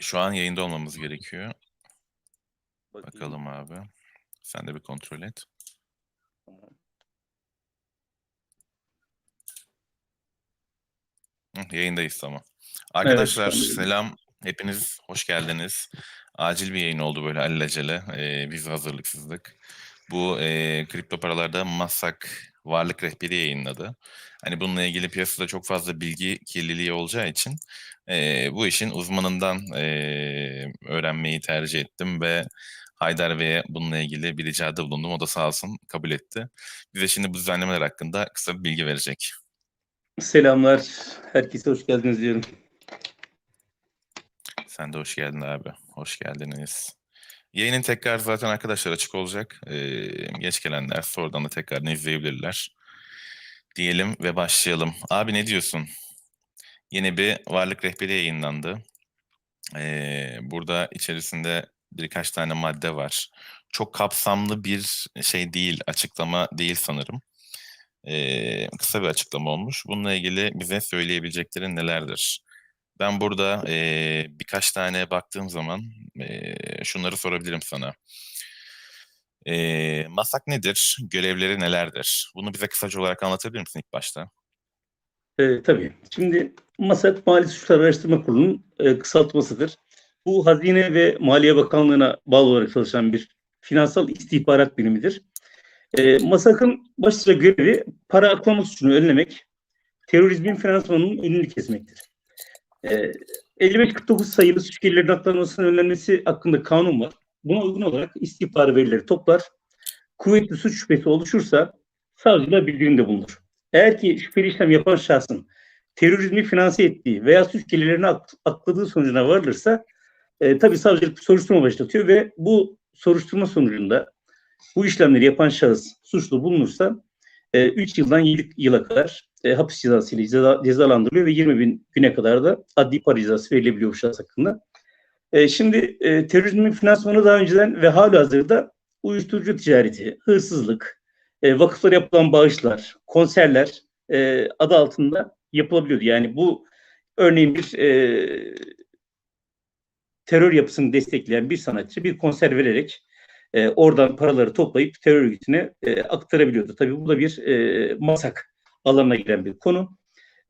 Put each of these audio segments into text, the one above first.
Şu an yayında olmamız gerekiyor. Bakayım. Bakalım abi. Sen de bir kontrol et. Tamam. Hı, yayındayız tamam. Arkadaşlar yayındayız. selam. Hepiniz hoş geldiniz. Acil bir yayın oldu böyle alelacele. Ee, biz hazırlıksızdık. Bu e, kripto paralarda Masak varlık rehberi yayınladı. Hani bununla ilgili piyasada çok fazla bilgi kirliliği olacağı için e, bu işin uzmanından e, öğrenmeyi tercih ettim ve Haydar Bey'e bununla ilgili bir ricada bulundum. O da sağ olsun kabul etti. Bize şimdi bu düzenlemeler hakkında kısa bir bilgi verecek. Selamlar. Herkese hoş geldiniz diyorum. Sen de hoş geldin abi. Hoş geldiniz. Yayının tekrar zaten arkadaşlar açık olacak. Ee, geç gelenler sonradan da tekrarını izleyebilirler. Diyelim ve başlayalım. Abi ne diyorsun? Yeni bir varlık rehberi yayınlandı. Ee, burada içerisinde birkaç tane madde var. Çok kapsamlı bir şey değil, açıklama değil sanırım. Ee, kısa bir açıklama olmuş. Bununla ilgili bize söyleyebileceklerin nelerdir? Ben burada eee, birkaç tane baktığım zaman eee, şunları sorabilirim sana. Eee, Masak nedir? Görevleri nelerdir? Bunu bize kısaca olarak anlatabilir misin ilk başta? Ee, tabii. Şimdi MASAK Mali Suçlar Araştırma Kurulu'nun e, kısaltmasıdır. Bu Hazine ve Maliye Bakanlığı'na bağlı olarak çalışan bir finansal istihbarat birimidir. E, MASAK'ın başlıca görevi para aklama suçunu önlemek, terörizmin finansmanının önünü kesmektir. E, 55-49 sayılı suç gelirlerinin aklanmasının önlenmesi hakkında kanun var. Buna uygun olarak istihbari verileri toplar. Kuvvetli suç şüphesi oluşursa savcılığa bildirimde bulunur. Eğer ki şüpheli işlem yapan şahsın terörizmi finanse ettiği veya suç gelirlerini ak- akladığı sonucuna varılırsa e, tabii savcılık soruşturma başlatıyor ve bu soruşturma sonucunda bu işlemleri yapan şahıs suçlu bulunursa 3 yıldan 7 yıla kadar e, hapis cezası ile ceza, cezalandırılıyor ve 20 bin güne kadar da adli para cezası verilebiliyor bu şahıs hakkında. E, şimdi e, terörizmin finansmanı daha önceden ve hala hazırda uyuşturucu ticareti, hırsızlık, e, vakıflara yapılan bağışlar, konserler e, adı altında yapılabiliyordu. Yani bu örneğin bir e, terör yapısını destekleyen bir sanatçı bir konser vererek e, oradan paraları toplayıp terör örgütüne e, aktarabiliyordu. Tabii bu da bir e, masak alanına giren bir konu.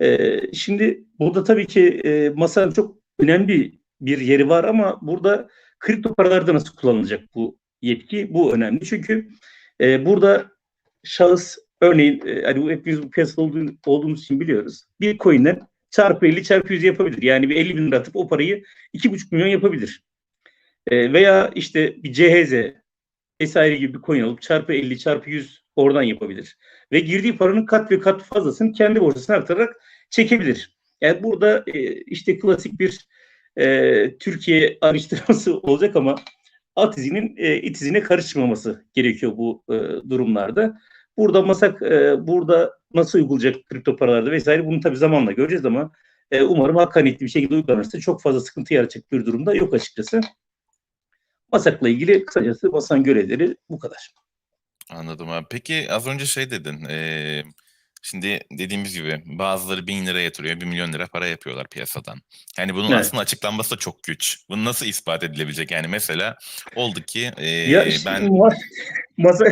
E, şimdi burada tabii ki e, masanın çok önemli bir yeri var ama burada kripto paralarda nasıl kullanılacak bu yetki? Bu önemli. Çünkü e, burada şahıs örneğin e, hani hepimiz bu piyasada olduğu, olduğumuz için biliyoruz. Bir coin'den çarpı 50 çarpı 100 yapabilir. Yani bir 50 bin lira atıp o parayı 2,5 milyon yapabilir. E, veya işte bir CHZ vesaire gibi bir coin alıp çarpı 50 çarpı 100 oradan yapabilir. Ve girdiği paranın kat ve kat fazlasını kendi borsasına aktararak çekebilir. Yani burada e, işte klasik bir e, Türkiye araştırması olacak ama at izinin e, it izine karışmaması gerekiyor bu e, durumlarda. Burada masak e, burada nasıl uygulayacak kripto paralarda vesaire bunu tabii zamanla göreceğiz ama e, umarım hakkaniyetli bir şekilde uygulanırsa çok fazla sıkıntı yaratacak bir durumda yok açıkçası. Masakla ilgili kısacası basan görevleri bu kadar. Anladım abi. Peki az önce şey dedin. eee, şimdi dediğimiz gibi bazıları bin lira yatırıyor, bir milyon lira para yapıyorlar piyasadan. Yani bunun Evet. aslında açıklanması da çok güç. Bunu nasıl ispat edilebilecek? Yani mesela oldu ki Ya eee, işte ben ma- masa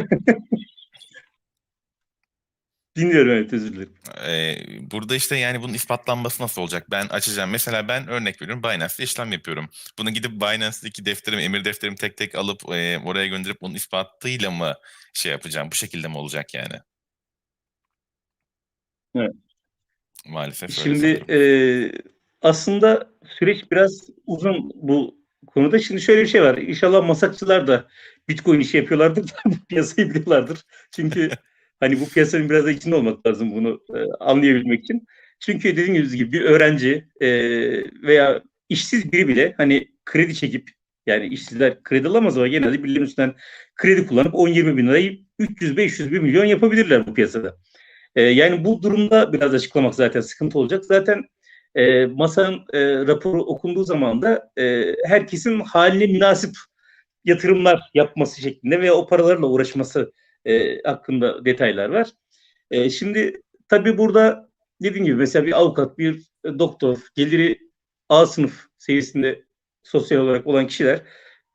dinliyorum evet özür dilerim. Eee, burada işte yani bunun ispatlanması nasıl olacak? Ben açacağım. Mesela ben örnek veriyorum Binance'de işlem yapıyorum. Bunu gidip Binance'deki defterimi, emir defterimi tek tek alıp eee, oraya gönderip onun ispatıyla mı şey yapacağım? Bu şekilde mi olacak yani? Evet. Maalesef öyle Şimdi e, aslında süreç biraz uzun bu konuda. Şimdi şöyle bir şey var. İnşallah masakçılar da Bitcoin işi yapıyorlardır da bu piyasayı biliyorlardır. Çünkü hani bu piyasanın biraz da içinde olmak lazım bunu e, anlayabilmek için. Çünkü dediğiniz gibi bir öğrenci e, veya işsiz biri bile hani kredi çekip yani işsizler kredi alamaz ama genelde birilerinin üstünden kredi kullanıp 10-20 bin lirayı 300-500 bir milyon yapabilirler bu piyasada. E, yani bu durumda biraz açıklamak zaten sıkıntı olacak. Zaten e, masanın e, raporu okunduğu zaman da e, herkesin haline münasip yatırımlar yapması şeklinde veya o paralarla uğraşması e, hakkında detaylar var. E, şimdi tabii burada dediğim gibi mesela bir avukat, bir doktor geliri A sınıf seviyesinde sosyal olarak olan kişiler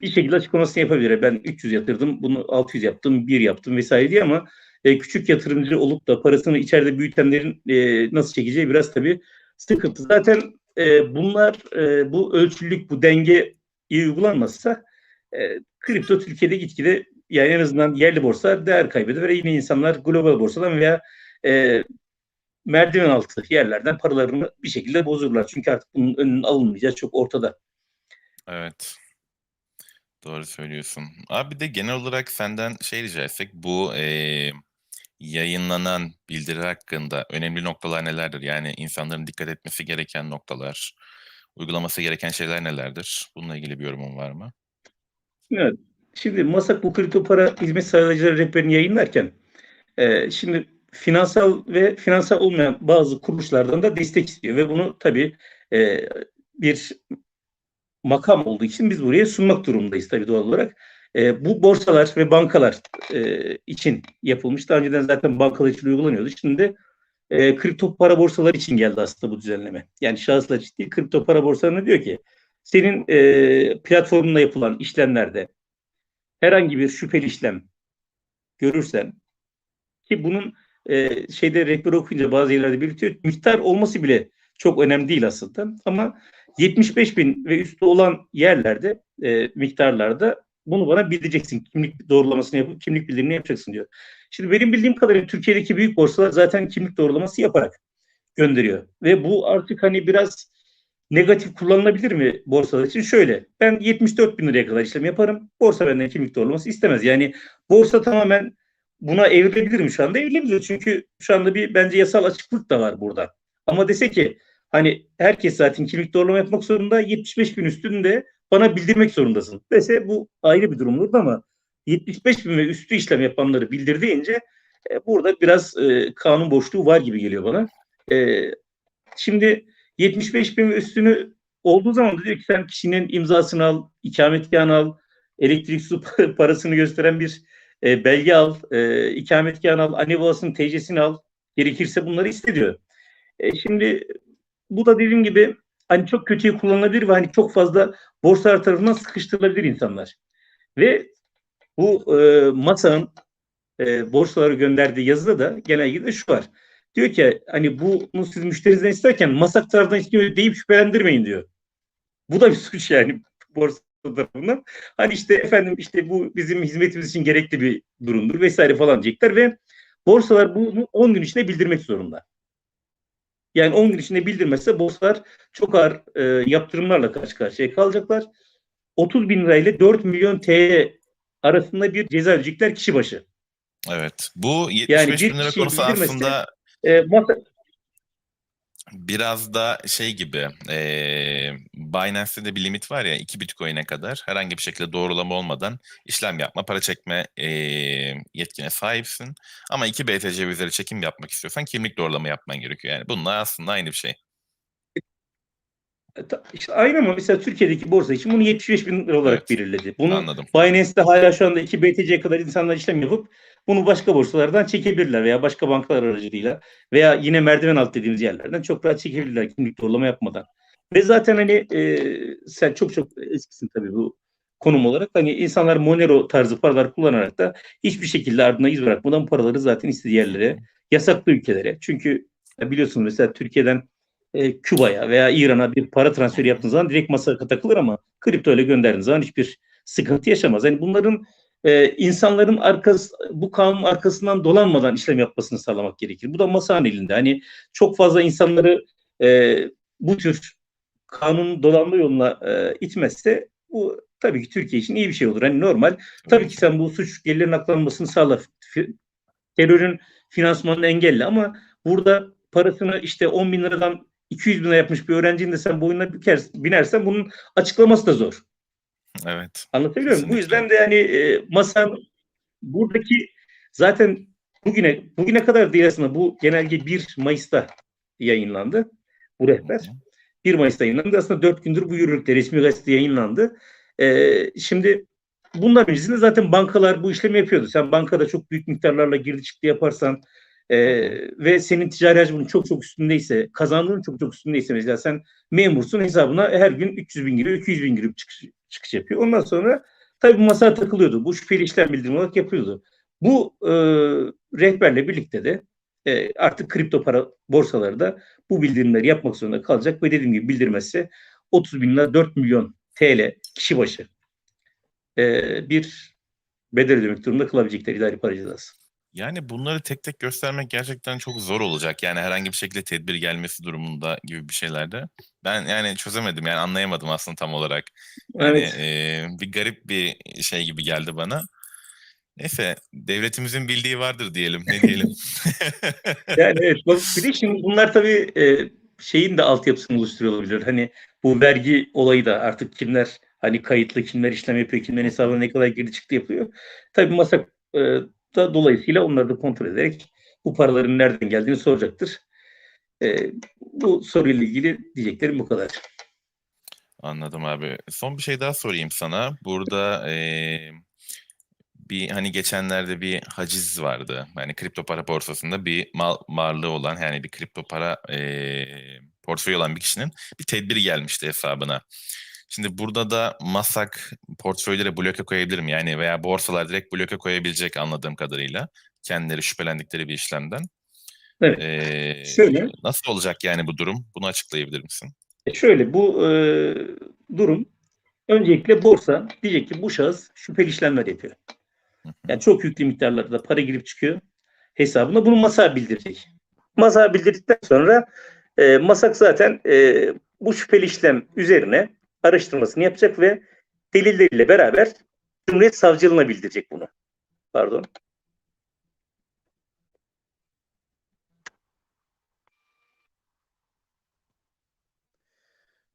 bir şekilde açıklamasını yapabilir. Ben 300 yatırdım, bunu 600 yaptım, 1 yaptım vesaire diye ama e, küçük yatırımcı olup da parasını içeride büyütenlerin e, nasıl çekeceği biraz tabii sıkıntı. Zaten e, bunlar e, bu ölçülük, bu denge iyi uygulanmazsa e, kripto Türkiye'de gitgide yani en azından yerli borsa değer kaybeder ve yine insanlar global borsadan veya e, merdiven altı yerlerden paralarını bir şekilde bozurlar. Çünkü artık bunun önünün alınmayacağı çok ortada. Evet. Doğru söylüyorsun. Abi de genel olarak senden şey rica etsek bu eee, yayınlanan bildiri hakkında önemli noktalar nelerdir? Yani insanların dikkat etmesi gereken noktalar, uygulaması gereken şeyler nelerdir? Bununla ilgili bir yorumun var mı? Evet. Şimdi Masak bu kripto para hizmet sağlayıcıları rehberini yayınlarken e, şimdi finansal ve finansal olmayan bazı kuruluşlardan da destek istiyor ve bunu tabii e, bir makam olduğu için biz buraya sunmak durumundayız tabii doğal olarak. E, bu borsalar ve bankalar e, için yapılmış. Daha önceden zaten bankalar için uygulanıyordu. Şimdi e, kripto para borsaları için geldi aslında bu düzenleme. Yani şahıslar değil, kripto para borsalarına diyor ki senin e, platformunda yapılan işlemlerde herhangi bir şüpheli işlem görürsen ki bunun e, şeyde rehber okuyunca bazı yerlerde belirtiyor. Miktar olması bile çok önemli değil aslında. Ama 75 bin ve üstü olan yerlerde e, miktarlarda bunu bana bildireceksin. Kimlik doğrulamasını yapıp kimlik bildirimini yapacaksın diyor. Şimdi benim bildiğim kadarıyla Türkiye'deki büyük borsalar zaten kimlik doğrulaması yaparak gönderiyor. Ve bu artık hani biraz negatif kullanılabilir mi borsalar için? Şöyle ben 74 bin liraya kadar işlem yaparım. Borsa benden kimlik doğrulaması istemez. Yani borsa tamamen buna evrilebilir mi şu anda? Evrilebilir. Çünkü şu anda bir bence yasal açıklık da var burada. Ama dese ki hani herkes zaten kimlik doğrulama yapmak zorunda 75 bin üstünde bana bildirmek zorundasın dese bu ayrı bir durum olurdu ama 75 bin ve üstü işlem yapanları bildir deyince e, burada biraz e, kanun boşluğu var gibi geliyor bana. E, şimdi 75 bin ve üstünü olduğu zaman da diyor ki sen kişinin imzasını al, ikametgahını al, elektrik su parasını gösteren bir e, belge al, e, ikametgahını al, anne babasının TC'sini al, gerekirse bunları istediyor. E, şimdi bu da dediğim gibi hani çok kötüye kullanılabilir ve hani çok fazla borsalar tarafından sıkıştırılabilir insanlar. Ve bu e, masanın e, borsalara gönderdiği yazıda da genellikle şu var. Diyor ki hani bunu siz müşterinizden isterken masak tarafından istiyor deyip şüphelendirmeyin diyor. Bu da bir suç yani borsa tarafından. Hani işte efendim işte bu bizim hizmetimiz için gerekli bir durumdur vesaire falan diyecekler ve borsalar bunu 10 gün içinde bildirmek zorunda. Yani 10 gün içinde bildirmezse borsalar çok ağır e, yaptırımlarla karşı karşıya kalacaklar. 30 bin lirayla 4 milyon TL arasında bir ceza ödeyecekler kişi başı. Evet. Bu 75 Yani bin lira konusu aslında E, masa, biraz da şey gibi eee Binance'de de bir limit var ya 2 Bitcoin'e kadar herhangi bir şekilde doğrulama olmadan işlem yapma, para çekme eee, yetkine sahipsin. Ama 2 BTC üzeri çekim yapmak istiyorsan kimlik doğrulama yapman gerekiyor. Yani bunlar aslında aynı bir şey. E, işte aynı ama mesela Türkiye'deki borsa için bunu 75 bin lira olarak Evet. belirledi. Bunu Anladım. Binance'de hala şu anda 2 BTC'ye kadar insanlar işlem yapıp bunu başka borsalardan çekebilirler veya başka bankalar aracılığıyla veya yine merdiven alt dediğimiz yerlerden çok rahat çekebilirler kimlik doğrulama yapmadan. Ve zaten hani e, sen çok çok eskisin tabii bu konum olarak. Hani insanlar Monero tarzı paralar kullanarak da hiçbir şekilde ardına iz bırakmadan paraları zaten istediği yerlere, yasaklı ülkelere. Çünkü ya biliyorsunuz mesela Türkiye'den e, Küba'ya veya İran'a bir para transferi yaptığınız zaman direkt masaya takılır ama kripto ile gönderdiğiniz zaman hiçbir sıkıntı yaşamaz. Yani bunların e, insanların arkası bu kanun arkasından dolanmadan işlem yapmasını sağlamak gerekir. Bu da masanın elinde. Hani çok fazla insanları e, bu tür kanun dolanma yoluna e, itmezse bu tabii ki Türkiye için iyi bir şey olur. Hani normal. Tabii ki sen bu suç gelirlerin aklanmasını sağla. Terörün finansmanını engelle ama burada parasını işte 10 bin liradan 200 bin lira yapmış bir öğrencinin de sen boyuna büker- binersen bunun açıklaması da zor. Evet. Anlatabiliyor muyum? Bu yüzden de yani e, masanın buradaki zaten bugüne bugüne kadar değil aslında bu genelge 1 Mayıs'ta yayınlandı. Bu rehber. 1 Mayıs'ta yayınlandı. Aslında 4 gündür bu yürürlükte resmi gazetede yayınlandı. Ee, şimdi bunların öncesinde zaten bankalar bu işlemi yapıyordu. Sen bankada çok büyük miktarlarla girdi çıktı yaparsan e, ve senin ticari hacmin çok çok üstündeyse, kazandığın çok çok üstündeyse mesela sen memursun hesabına her gün 300 bin giriyor, 200 bin girip çıkış, çıkış yapıyor. Ondan sonra tabii masaya takılıyordu. Bu şüpheli işlem bildirimi olarak yapıyordu. Bu e, rehberle birlikte de e, artık kripto para borsaları da bu bildirimleri yapmak zorunda kalacak ve dediğim gibi bildirmezse 30 bin lira 4 milyon TL kişi başı e, bir bedel ödemek durumunda kılabilecekler idari para cezası. Yani bunları tek tek göstermek gerçekten çok zor olacak. Yani herhangi bir şekilde tedbir gelmesi durumunda gibi bir şeylerde. Ben yani çözemedim yani anlayamadım aslında tam olarak. Yani Evet. e, bir garip bir şey gibi geldi bana. Neyse devletimizin bildiği vardır diyelim. Ne diyelim? Yani evet bir de şimdi bunlar tabii e, şeyin de altyapısını oluşturuyor olabilir. Hani bu vergi olayı da artık kimler hani kayıtlı kimler işlem yapıyor, kimlerin hesabına ne kadar girdi çıktı yapıyor. Tabii masak e, da dolayısıyla onları da kontrol ederek bu paraların nereden geldiğini soracaktır. E, bu soruyla ilgili diyeceklerim bu kadar. Anladım abi. Son bir şey daha sorayım sana. Burada eee, bir hani geçenlerde bir haciz vardı. Yani kripto para borsasında bir mal varlığı olan yani bir kripto para eee portföyü olan bir kişinin bir tedbiri gelmişti hesabına. Şimdi burada da Masak portföyleri bloke koyabilir mi? Yani veya borsalar direkt bloke koyabilecek anladığım kadarıyla. Kendileri şüphelendikleri bir işlemden. Evet. Eee, Şöyle. nasıl olacak yani bu durum? Bunu açıklayabilir misin? E, Şöyle bu e, durum öncelikle borsa diyecek ki bu şahıs şüpheli işlemler yapıyor. Yani çok yüklü miktarlarda para girip çıkıyor hesabına. Bunu masa bildirecek. Masa bildirdikten sonra e, masak zaten e, bu şüpheli işlem üzerine araştırmasını yapacak ve delilleriyle beraber Cumhuriyet Savcılığına bildirecek bunu. Pardon.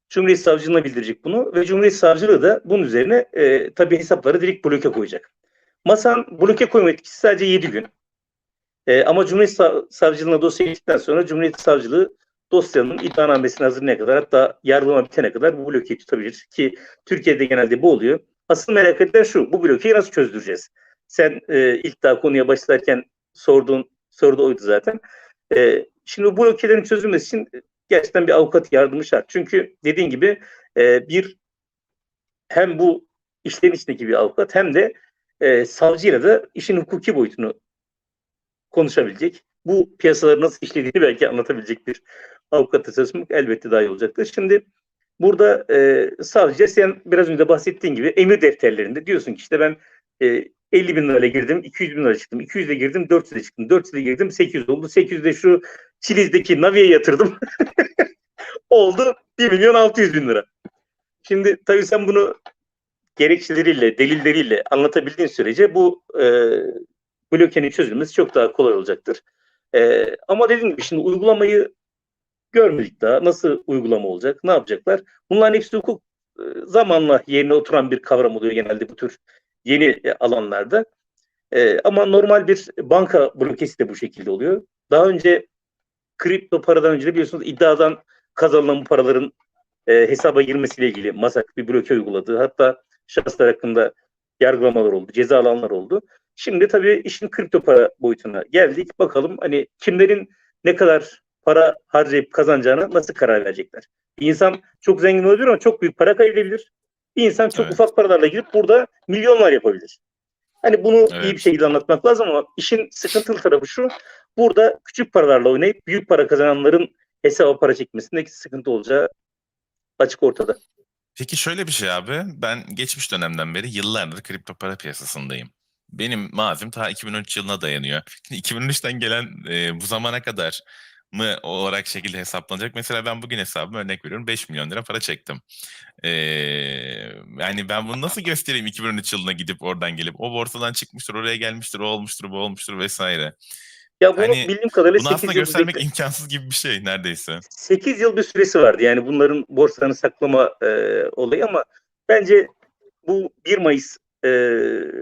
Cumhuriyet Savcılığına bildirecek bunu ve Cumhuriyet Savcılığı da bunun üzerine e, tabii hesapları direkt bloke koyacak. Masan bloke koyma etkisi sadece 7 gün. E, ama Cumhuriyet Sav- Savcılığına dosya gittikten sonra Cumhuriyet Savcılığı dosyanın iddianamesini hazırlayana kadar hatta yargılama bitene kadar bu blokeyi tutabilir. Ki Türkiye'de genelde bu oluyor. Asıl merak edilen şu, bu blokeyi nasıl çözdüreceğiz? Sen e, ilk daha konuya başlarken sorduğun soru da oydu zaten. E, şimdi bu blokelerin çözülmesi için gerçekten bir avukat yardımı şart. Çünkü dediğin gibi e, bir hem bu işlerin içindeki bir avukat hem de e, savcıyla da işin hukuki boyutunu konuşabilecek. Bu piyasaları nasıl işlediğini belki anlatabilecek bir avukatla çalışmak elbette daha olacaktır. Şimdi burada e, savcıya sen biraz önce bahsettiğin gibi emir defterlerinde diyorsun ki işte ben e, 50 bin lirayla girdim, 200 bin lira çıktım, 200 ile girdim, 400 ile çıktım, 400 ile girdim, 800 oldu, 800 de şu Çiliz'deki Navi'ye yatırdım. oldu 1 milyon 600 bin lira. Şimdi tabii sen bunu gerekçeleriyle, delilleriyle anlatabildiğin sürece bu e, blokenin çözülmesi çok daha kolay olacaktır. E, ama dediğim gibi şimdi uygulamayı görmedik daha. Nasıl uygulama olacak? Ne yapacaklar? Bunların hepsi hukuk e, zamanla yerine oturan bir kavram oluyor genelde bu tür yeni e, alanlarda. E, ama normal bir banka blokesi de bu şekilde oluyor. Daha önce kripto paradan önce de biliyorsunuz iddiadan kazanılan bu paraların e, hesaba girmesiyle ilgili MASAK bir bloke uyguladı. Hatta şahıslar hakkında yargılamalar oldu, ceza alanlar oldu. Şimdi tabii işin kripto para boyutuna geldik. Bakalım hani kimlerin ne kadar para harcayıp kazanacağına nasıl karar verecekler. Bir insan çok zengin olabilir ama çok büyük para kaybedebilir. Bir insan çok Evet. ufak paralarla girip burada milyonlar yapabilir. Hani bunu Evet. iyi bir şekilde anlatmak lazım ama işin sıkıntılı tarafı şu. Burada küçük paralarla oynayıp büyük para kazananların hesaba para çekmesindeki sıkıntı olacağı açık ortada. Peki şöyle bir şey abi. Ben geçmiş dönemden beri yıllardır kripto para piyasasındayım. Benim mazim ta 2013 yılına dayanıyor. Şimdi 2013'ten gelen e, bu zamana kadar mı olarak şekilde hesaplanacak? Mesela ben bugün hesabıma örnek veriyorum 5 milyon lira para çektim. E, yani ben bunu nasıl göstereyim 2013 yılına gidip oradan gelip o borsadan çıkmıştır, oraya gelmiştir, o olmuştur, bu olmuştur vesaire. Ya bunu Hani bildiğim kadarıyla Bunu 8 aslında yıl, göstermek bekle- imkansız gibi bir şey neredeyse. 8 yıl bir süresi vardı. Yani bunların borsalarını saklama e, olayı ama bence bu 1 Mayıs e,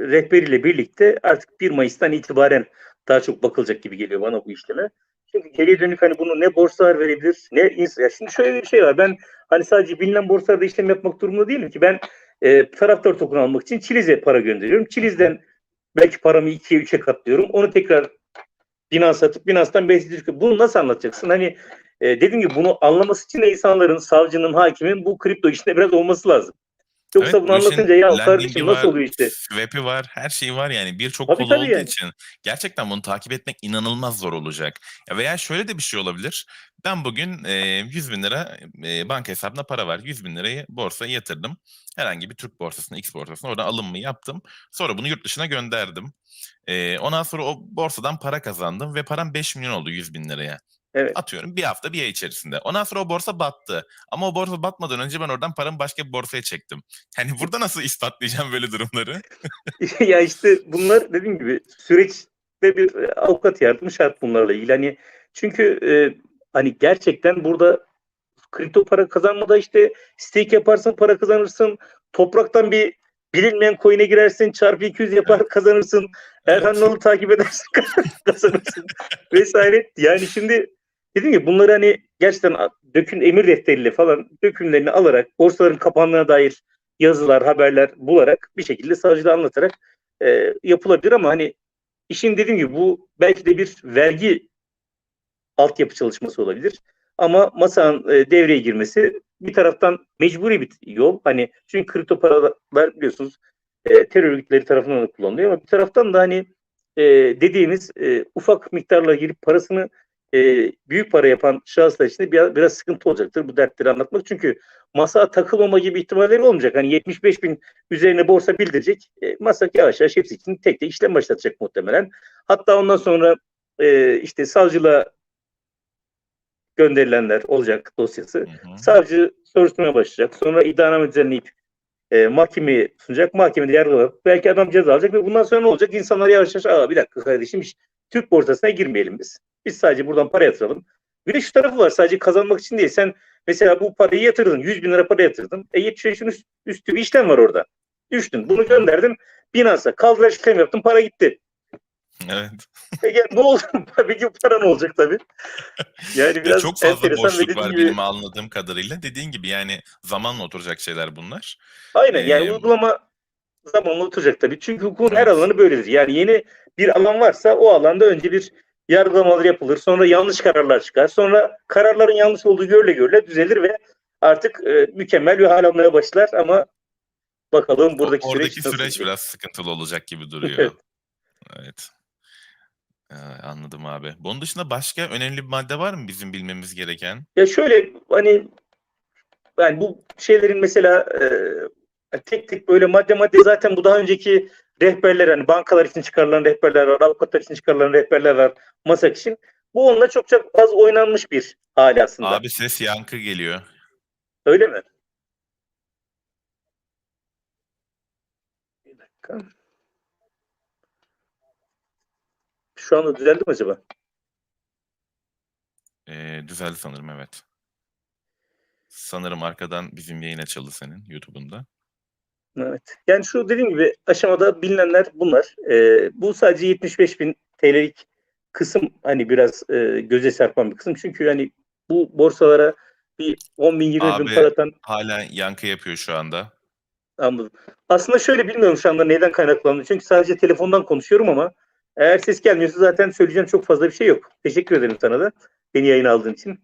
rehberiyle birlikte artık 1 Mayıs'tan itibaren daha çok bakılacak gibi geliyor bana bu işleme. Çünkü geriye dönük hani bunu ne borsalar verebilir ne insan. Şimdi şöyle bir şey var. Ben hani sadece bilinen borsalarda işlem yapmak durumunda değilim ki. Ben e, taraftar token almak için Çiliz'e para gönderiyorum. Çiliz'den belki paramı 2'ye 3'e katlıyorum. Onu tekrar Binance satıp Binance'dan çıkıyor. Bunu nasıl anlatacaksın? Hani e, dediğim gibi bunu anlaması için de insanların, savcının, hakimin bu kripto işinde biraz olması lazım. Yoksa Evet, bunu anlatınca ya kardeşim nasıl var, oluyor işte? Swap'i var, her şeyi var yani. Birçok kolu olduğu yani. için gerçekten bunu takip etmek inanılmaz zor olacak. Ya veya şöyle de bir şey olabilir. Ben bugün e, 100 bin lira e, banka hesabına para var. 100 bin lirayı borsaya yatırdım. Herhangi bir Türk borsasına, X borsasına oradan alımımı yaptım. Sonra bunu yurt dışına gönderdim. E, ondan sonra o borsadan para kazandım ve param 5 milyon oldu 100 bin liraya. Evet. Atıyorum bir hafta bir ay içerisinde. Ondan sonra o borsa battı. Ama o borsa batmadan önce ben oradan paramı başka bir borsaya çektim. Yani burada nasıl ispatlayacağım böyle durumları? ya işte bunlar dediğim gibi süreçte bir e, avukat yardımı şart bunlarla ilgili. Hani çünkü e, hani gerçekten burada kripto para kazanmada işte stake yaparsın para kazanırsın. Topraktan bir bilinmeyen coin'e girersin çarpı 200 yapar kazanırsın. Erhan. Nal'ı takip edersin kazanırsın vesaire. Yani şimdi dediğim gibi bunları hani gerçekten dökün emir defteriyle falan dökümlerini alarak borsaların kapandığına dair yazılar, haberler bularak bir şekilde savcılığa anlatarak e, yapılabilir ama hani işin dediğim gibi bu belki de bir vergi altyapı çalışması olabilir. Ama masanın e, devreye girmesi bir taraftan mecburi bir yol. Hani çünkü kripto paralar biliyorsunuz e, terör örgütleri tarafından da kullanılıyor ama bir taraftan da hani e, dediğimiz e, ufak miktarla girip parasını e, büyük para yapan şahıslar için de biraz, biraz sıkıntı olacaktır bu dertleri anlatmak. Çünkü masa takılmama gibi ihtimalleri olmayacak. Hani 75 bin üzerine borsa bildirecek. E, masa yavaş yavaş hepsi için tek tek işlem başlatacak muhtemelen. Hatta ondan sonra e, işte savcılığa gönderilenler olacak dosyası. Hı hı. Savcı soruşturmaya başlayacak. Sonra iddianame düzenleyip e, mahkemeye sunacak. Mahkemede yargılanıp belki adam ceza alacak ve bundan sonra ne olacak? İnsanlar yavaş yavaş Aa, bir dakika kardeşim Türk borsasına girmeyelim biz. Biz sadece buradan para yatıralım. Bir de şu tarafı var sadece kazanmak için değil. Sen mesela bu parayı yatırdın. 100 bin lira para yatırdın. E 75'in üst, üstü bir işlem var orada. Düştün. Bunu gönderdin. Binance'a kaldıraç işlem yaptın. Para gitti. Evet. Peki ne oldu? Peki para ne olacak tabii? Yani Ya biraz çok fazla boşluk var gibi- benim anladığım kadarıyla. Dediğin gibi yani zamanla oturacak şeyler bunlar. Aynen yani Ee, uygulama zamanla oturacak tabii. Çünkü hukukun her alanı böyledir. Yani yeni bir alan varsa o alanda önce bir yargılamalar yapılır. Sonra yanlış kararlar çıkar. Sonra kararların yanlış olduğu görüle görüle düzelir ve artık e, mükemmel bir hal almaya başlar ama bakalım buradaki Oradaki süreç nasıl süreç biraz sıkıntılı olacak gibi duruyor. Evet. evet. Ee, anladım abi. Bunun dışında başka önemli bir madde var mı bizim bilmemiz gereken? Ya şöyle hani yani bu şeylerin mesela e, tek tek böyle madde madde zaten bu daha önceki rehberler hani bankalar için çıkarılan rehberler var, avukatlar için çıkarılan rehberler var, masak için. Bu onunla çok çok az oynanmış bir hali aslında. Abi ses yankı geliyor. Öyle mi? Bir dakika. Şu anda düzeldi mi acaba? Ee, düzeldi sanırım evet. Sanırım arkadan bizim yayın açıldı senin YouTube'unda. Evet. Yani şu dediğim gibi aşamada bilinenler bunlar. Ee, bu sadece 75 bin TL'lik kısım hani biraz e, göze çarpan bir kısım. Çünkü hani bu borsalara bir 10 bin 20 bin Abi- para atan Hala yankı yapıyor şu anda. anladım. Aslında şöyle bilmiyorum şu anda neyden kaynaklandı. Çünkü sadece telefondan konuşuyorum ama eğer ses gelmiyorsa zaten söyleyeceğim çok fazla bir şey yok. Teşekkür ederim sana da beni yayına aldığın için.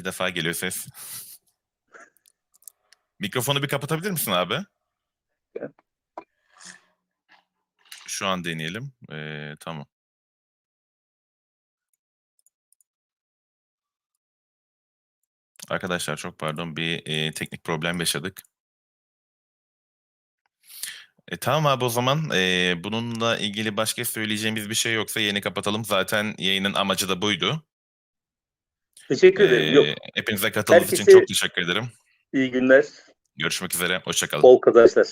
İki defa geliyor ses. Mikrofonu bir kapatabilir misin abi? Şu an deneyelim. Ee, tamam. Arkadaşlar çok pardon bir e, teknik problem yaşadık. E, tamam abi o zaman e, bununla ilgili başka söyleyeceğimiz bir şey yoksa yayını kapatalım. Zaten yayının amacı da buydu. Teşekkür ederim. Yok. Ee, hepinize katıldığınız için çok teşekkür ederim. İyi günler. Görüşmek üzere. Hoşçakalın. Bol kazançlar.